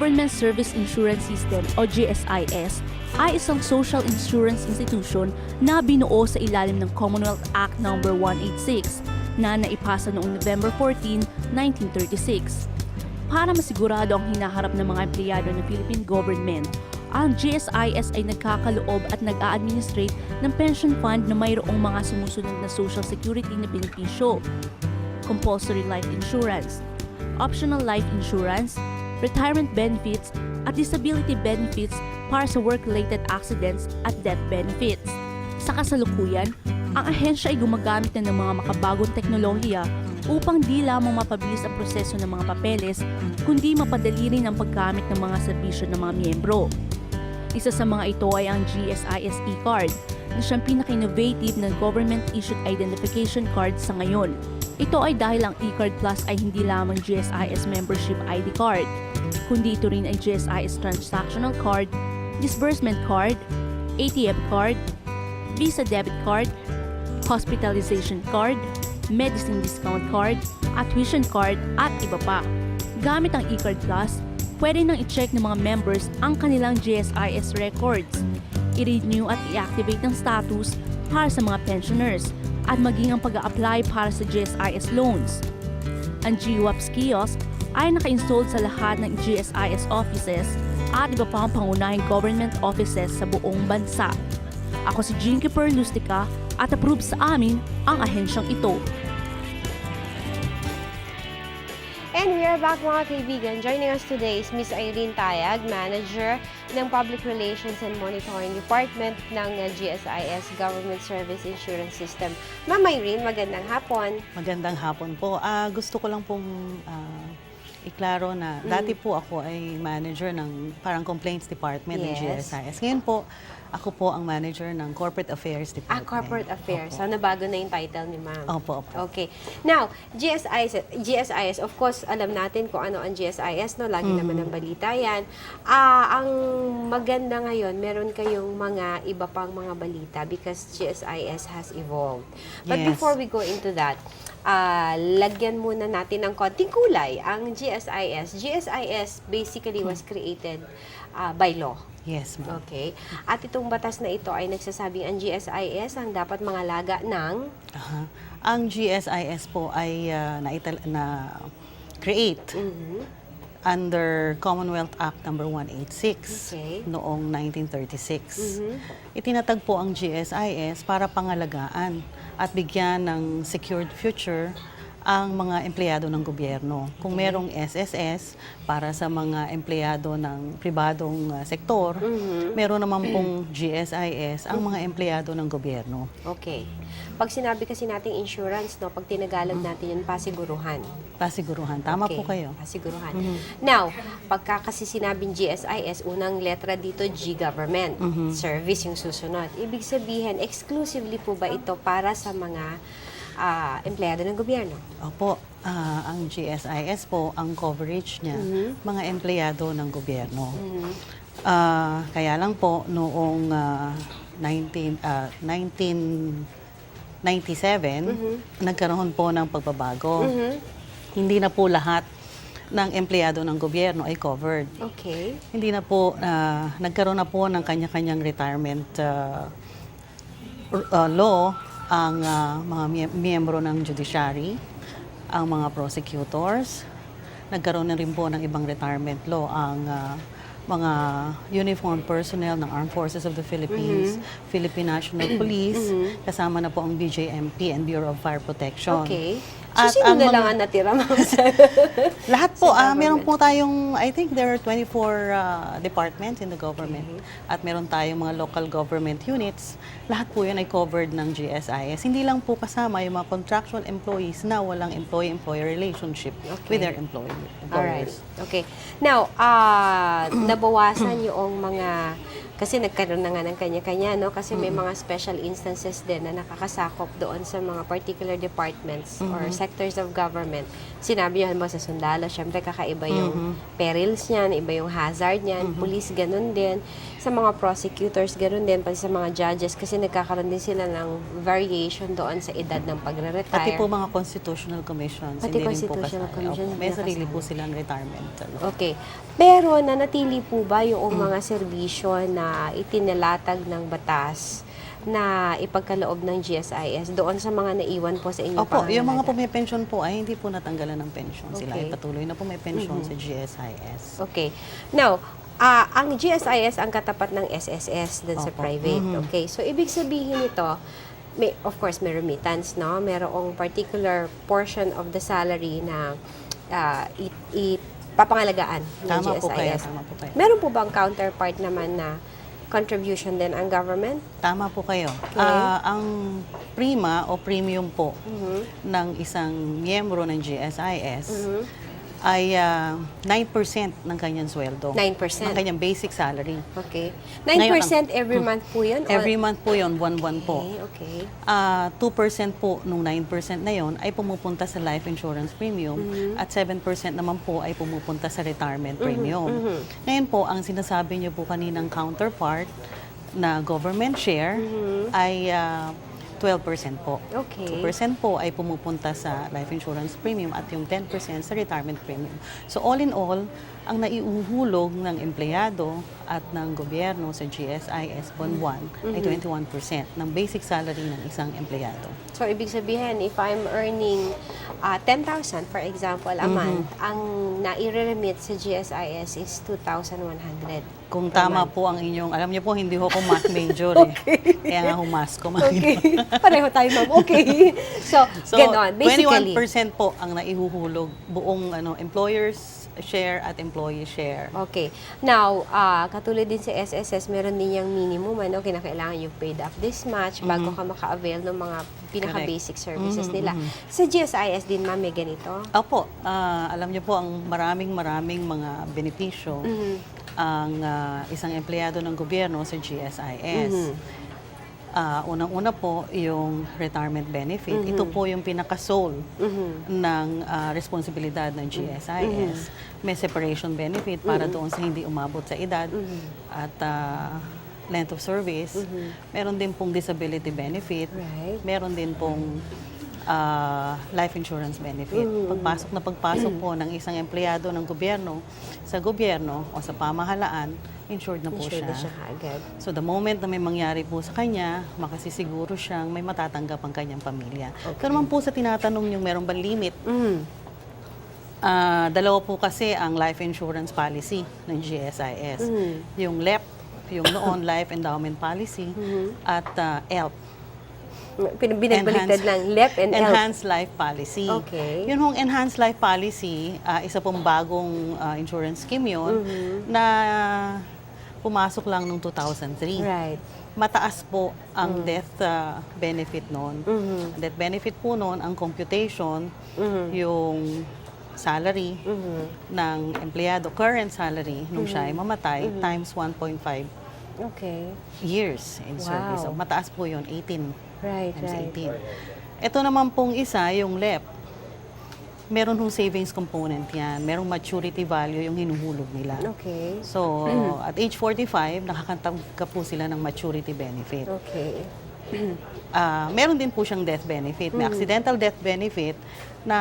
Government Service Insurance System o GSIS ay isang social insurance institution na binuo sa ilalim ng Commonwealth Act No. 186 na naipasa noong November 14, 1936. Para masigurado ang hinaharap ng mga empleyado ng Philippine government, ang GSIS ay nagkakaloob at nag-a-administrate ng pension fund na mayroong mga sumusunod na social security na benepisyo. Compulsory life insurance, optional life insurance, retirement benefits, at disability benefits para sa work-related accidents at death benefits. Sa kasalukuyan, ang ahensya ay gumagamit na ng mga makabagong teknolohiya upang di lamang mapabilis ang proseso ng mga papeles, kundi mapadali rin ang paggamit ng mga serbisyo ng mga miyembro. Isa sa mga ito ay ang GSIS e-card na siyang pinaka-innovative na government-issued identification card sa ngayon. Ito ay dahil ang e-card plus ay hindi lamang GSIS membership ID card, kundi ito rin ay GSIS transactional card, disbursement card, ATM card, Visa debit card, hospitalization card, medicine discount card, at tuition card at iba pa. Gamit ang eCard Plus, pwede nang i-check ng mga members ang kanilang GSIS records, i-renew at i-activate ang status para sa mga pensioners, at maging ang pag apply para sa GSIS loans. Ang GWAPS kiosk ay naka-installed sa lahat ng GSIS offices at iba pang pangunahing government offices sa buong bansa. Ako si Jinky Perlustica at approve sa amin ang ahensyang ito. And we are back mga kaibigan. Joining us today is Miss Irene Tayag, Manager ng Public Relations and Monitoring Department ng uh, GSIS Government Service Insurance System. Ma'am Irene, magandang hapon. Magandang hapon po. Ah, gusto ko lang pong ah, iklaro na dati po ako ay manager ng parang complaints department ng Yes. GSIS. Ngayon po, ako po ang manager ng corporate affairs Ah, department. Corporate Affairs. Opo. So, nabago na yung title ni ma'am. Opo, opo. Okay. Now, GSIS, GSIS, of course, alam natin kung ano ang GSIS, no? Lagi Mm-hmm. naman ang balita yan. Ah, ang maganda ngayon, meron kayong mga iba pang mga balita because GSIS has evolved. But Yes. before we go into that, ah, lagyan muna natin ng konting kulay ang GSIS. GSIS basically was created ah, by law. Yes, ma'am. Okay. At itong batas na ito ay nagsasabing ang GSIS ang dapat mangalaga ng Aha. Ang GSIS po ay ah, naital- na create Mhm. under Commonwealth Act number 186 Okay. noong 1936. Mhm. Itinatag po ang GSIS para pangalagaan at bigyan ng secured future ang mga empleyado ng gobyerno. Kung merong SSS para sa mga empleyado ng pribadong uh, sektor, Mhm. meron naman pong GSIS ang mga empleyado ng gobyerno. Okay. Pag sinabi kasi nating insurance, no, pag tinagalan natin yun, pasiguruhan. Pasiguruhan. Tama Okay, po kayo. Pasiguruhan. Mhm. Now, pagka kasi sinabing GSIS, unang letra dito, G government. Mhm. Service yung susunod. Ibig sabihin, exclusively po ba ito para sa mga ah, empleyado ng gobyerno? Opo, ah, ang GSIS po, ang coverage niya, Mhm. mga empleyado ng gobyerno. Mhm. Ah, kaya lang po noong ah, 19 ah, 1997 nagkaroon po ng pagbabago. Mhm. Hindi na po lahat ng empleyado ng gobyerno ay covered. Okay. Hindi na po ah, nagkaroon na po ng kanya-kanyang retirement r- ah, law ang ah, mga mie- miyembro ng judiciary, ang mga prosecutors. Nagkaroon na rin po ng ibang retirement law ang ah, mga uniformed personnel ng Armed Forces of the Philippines, Philippine National Police, kasama na po ang BJMP and Bureau of Fire Protection. Okay. So, At sino ang na mga- lang ang natira, ma'am? lahat po, ah, meron po tayong, I think there are 24 ah, departments in the government. At meron tayong mga local government units. Lahat po yun ay covered ng GSIS. Hindi lang po kasama yung mga contractual employees na walang employee-employer relationship Okay. with their employee, Alright. employers. Okay. Now, ah nabawasan yung mga kasi nagkaroon na nga ng kanya-kanya, no? Kasi may mga special instances din na nakakasakop doon sa mga particular departments or sectors of government, sinabi niyo mo sa sundalo, syempre kakaiba yung perils niyan, iba yung hazard niyan, police ganun din, sa mga prosecutors ganun din, pati sa mga judges kasi nagkakaroon din sila ng variation doon sa edad ng pagre-retire. Pati po mga constitutional commissions, Pati hindi rin po constitutional commission, Opo, May sarili po silang retirement. ano. Okay. Pero nanatili po ba yung mga serbisyo na itinilatag ng batas na ipagkaloob ng GSIS doon sa mga naiwan po sa inyong Opo, yung mga pumipensyon po ay hindi po natanggalan ng pension. Sila Okay. ay patuloy na pumipensyon sa GSIS. Okay. Now, ah, ang GSIS ang katapat ng SSS dun sa Opo. private. Mhm. Okay. So, ibig sabihin nito, may, of course, may remittance, no? Merong particular portion of the salary na ah, it, it, papangalagaan ng Tama GSIS. po kayo, tama po kayo. Meron po bang counterpart naman na contribution din ang government? Tama po kayo. Okay. Ah, ang prima o premium po Mhm. ng isang miyembro ng GSIS Mhm. Ay ah, 9% ng kanyang sweldo. 9%. Ng kanyang basic salary. Okay. 9% every month po yun? Hmm. Every month po yon buwan-buwan po. Okay, okay. Ah, 2% po nung 9% na yon ay pumupunta sa life insurance premium Mm-hmm. at 7% naman po ay pumupunta sa retirement premium. mhm. Ngayon po, ang sinasabi niyo po kaninang counterpart na government share Mhm. ay ah, 12% po. Okay. 2% po ay pumupunta sa life insurance premium at yung 10% sa retirement premium. So all in all, ang naiuhulog ng empleyado at ng gobyerno sa GSIS buwan-buwan ay 21% ng basic salary ng isang empleyado. So, ibig sabihin, if I'm earning uh, 10,000, for example, a month, ang nai-remit sa GSIS is 2,100. Kung tama month. po ang inyong, alam niyo po, hindi ho ako math major eh. Kaya nga humas ko. Okay. Pareho tayo, ma'am. Okay. So, So, ganon. Basically, 21% po ang naihuhulog buong ano employers share at employee share. Okay. Now, ah, katulad din sa SSS, meron din yung minimum, ano, kinakailangan you've paid up this much bago ka maka-avail ng mga pinaka-basic services Mhm, nila. mhm. Sa GSIS din, ma'am, may ganito? Opo, ah, alam niyo po ang maraming maraming mga benepisyo Mhm. ang ah, isang empleyado ng gobyerno sa GSIS. Mhm. Ah, unang-una po yung retirement benefit. Mhm. Ito po yung pinaka-sole Mhm. ng ah, responsibilidad ng GSIS. May separation benefit para doon sa hindi umabot sa edad Mhm. at ah, length of service. Meron din pong disability benefit. Right. Meron din pong ah, life insurance benefit. Mm. Pagpasok na pagpasok po ng isang empleyado ng gobyerno sa gobyerno o sa pamahalaan, insured na po Insured siya. na siya agad. So the moment na may mangyari po sa kanya, makasisiguro siyang may matatanggap ang kanyang pamilya. Pero naman po sa tinatanong yung meron bang limit, Mhm. ah, dalawa po kasi ang life insurance policy ng GSIS. Mhm. Yung LEP, yung Noon Life Endowment Policy, Mhm. at ah, ELP, Binagbaliktad lang, LEP and. Enhanced Life Policy. Okay. Yun hong Enhanced Life Policy, ah, isa pong bagong ah, insurance scheme yun Mhm. na pumasok lang noong 2003. Right. Mataas po ang death ah, benefit noon. Mhm. Death benefit po noon, ang computation, Mhm. yung salary Mhm. ng empleyado, current salary, nung siya Mm-hmm. ay mamatay, times 1.5 Okay. years in service. Wow. So, mataas po yun, 18 Right, times right. 18. Ito naman pong isa, yung LEP, meron hong savings component yan. Merong maturity value yung hinuhulog nila. Okay. So, at age 45, nakakatanggap po sila ng maturity benefit. Okay. Ah, meron din po siyang death benefit. Mm. May accidental death benefit na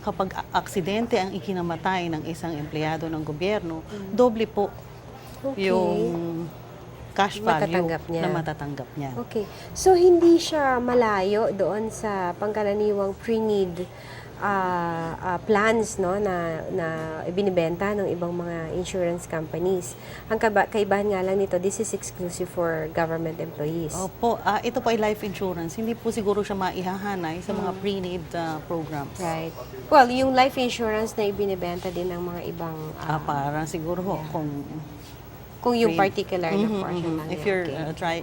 kapag aksidente ang ikinamatay ng isang empleyado ng gobyerno, doble po Mm. Okay. yung cash value Matatanggap niya. na matatanggap niya. Okay. So, hindi siya malayo doon sa pangkaraniwang pre-need ah, ah, plans no, na, na ibinibenta ng ibang mga insurance companies. Ang kaba- kaibahan nga lang nito, this is exclusive for government employees. Opo, ah, ito po ay life insurance. Hindi po siguro siya maihahanay sa Mm. mga pre-need ah, programs. Right. Well, yung life insurance na ibinibenta din ng mga ibang Ah, ah, parang siguro ho, kung kung yung pre- particular na Mhm, portion mhm. lang If you're Okay. uh, try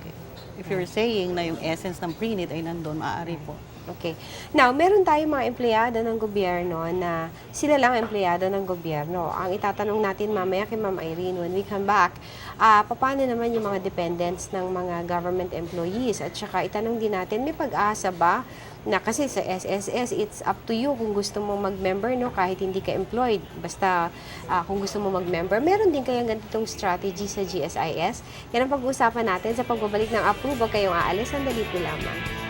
if you're saying na yung essence ng pre-need ay nandun, maaari po. Okay. Now, meron tayong mga empleyado ng gobyerno na sila lang ang empleyado ng gobyerno. Ang itatanong natin mamaya kay Ma'am Irene when we come back, ah paano naman yung mga dependents ng mga government employees? At saka itanong din natin, may pag-asa ba na kasi sa SSS, it's up to you kung gusto mo mag-member, no? kahit hindi ka employed. Basta ah, kung gusto mo mag-member, meron din kayang ganitong strategy sa GSIS. Yan ang pag-uusapan natin sa pagbabalik ng approve. Huwag kayong aalis. Sandali po lamang.